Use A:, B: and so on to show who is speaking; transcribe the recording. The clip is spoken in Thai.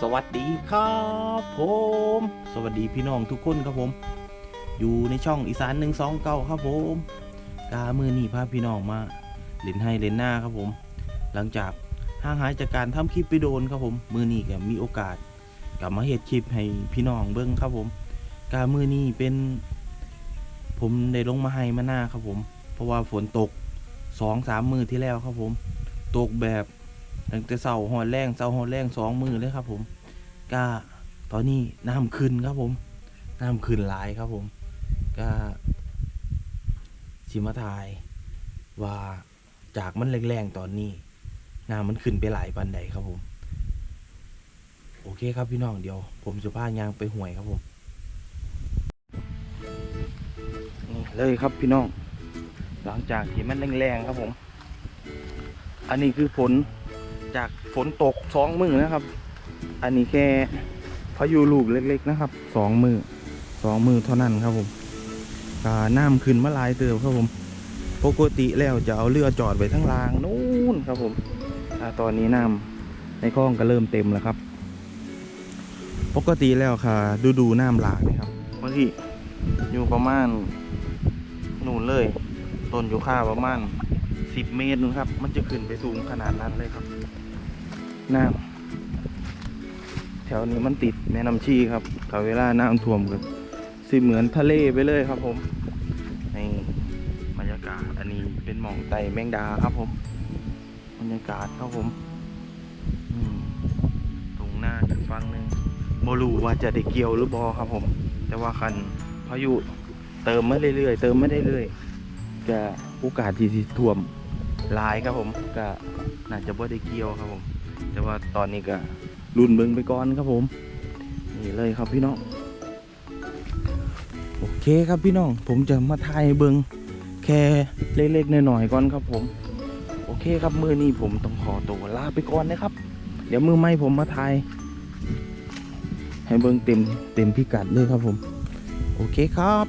A: สวัสดีครับผม สวัสดีพี่น้องทุกคนครับผม อยู่ในช่องอีสานหนึ่งสองเก้าครับผมกามือนี่พาพี่น้องมาเล่นให้เล่นหน้าครับผม หลังจากห่างหายจากการทำคลิปไปโดนครับผม มือนี่ก็มีโอกาสกลับมาเฮ็ดคลิปให้พี่น้องเบิ้งครับผมกามือนี่เป็น ผมได้ลงมาให้มาหน้าครับผม เพราะว่าฝนตกสองสามมือที่แล้วครับผม ตกแบบ ตั้งแต่เสาหอดแรงเสาหอดแรงสองมือเลยครับผมก็ตอนนี้น้ำขึ้นครับผมน้ำขึ้นหลายครับผมก็สิมาทายว่าจากมันแรงๆตอนนี้น้ำมันขึ้นไปหลายปันใดครับผม โอเคครับพี่น้องเดี๋ยว ผมจะพายางไปห่วยครับผมนี่เลยครับพี่น้อง หลังจากที่มันแรงๆครับผม อันนี้คือผล จากฝนตกสองมือนะครับ อันนี้แค่พายุลูกเล็ก ๆ นะครับสองมือสองมือเท่านั้นครับผมกาน้ำขึ้นมาลายเติมครับผมปกติแล้วจะเอาเรือจอดไว้ทั้งรางนู่นครับผมอตอนนี้น้ำในคลองก็เริ่มเต็มแล้วครับ ปกติแล้วค่ะ ดูดูน้ำหลากนะครับบางทีอยู่ประมาณนู่นเลยต้นยูคาประมาณสิบเมตรนะครับ มันจะขึ้นไปสูงขนาดนั้นเลยครับ น้ำแถวนี้มันติดแม่น้ำชีครับถ้าเวลาน้ำท่วมก็สิเหมือนทะเลไปเลยครับผมนี่บรรยากาศอันนี้เป็นหมองไตแมงดาครับผมบรรยากาศครับผมตรงหน้าอีกฝั่งหนึ่งบรูว่าจะได้เกี่ยวหรือบอครับผม แต่ว่าคันพายุเติมไมาเรื่อยๆเติมไมาได้เรื่อยๆก็โอกาสที่ท่วมลายครับผมก็น่าจะบ่ได้เกี่ยวครับผม แต่ว่าตอนนี้ก็รุ่นเบิงไปก่อนครับผม นี่เลยครับพี่น้อง โอเคครับพี่น้อง ผมจะมาถ่ายเบิงแค่เล็กๆหน่อยๆก่อนครับผม โอเคครับมือนี้ผมต้องขอตัวลาไปก่อนนะครับ เดี๋ยวมือไม่ผมมาถ่ายให้เบิงเต็มเต็มพิกัดเลยครับผม โอเคครับ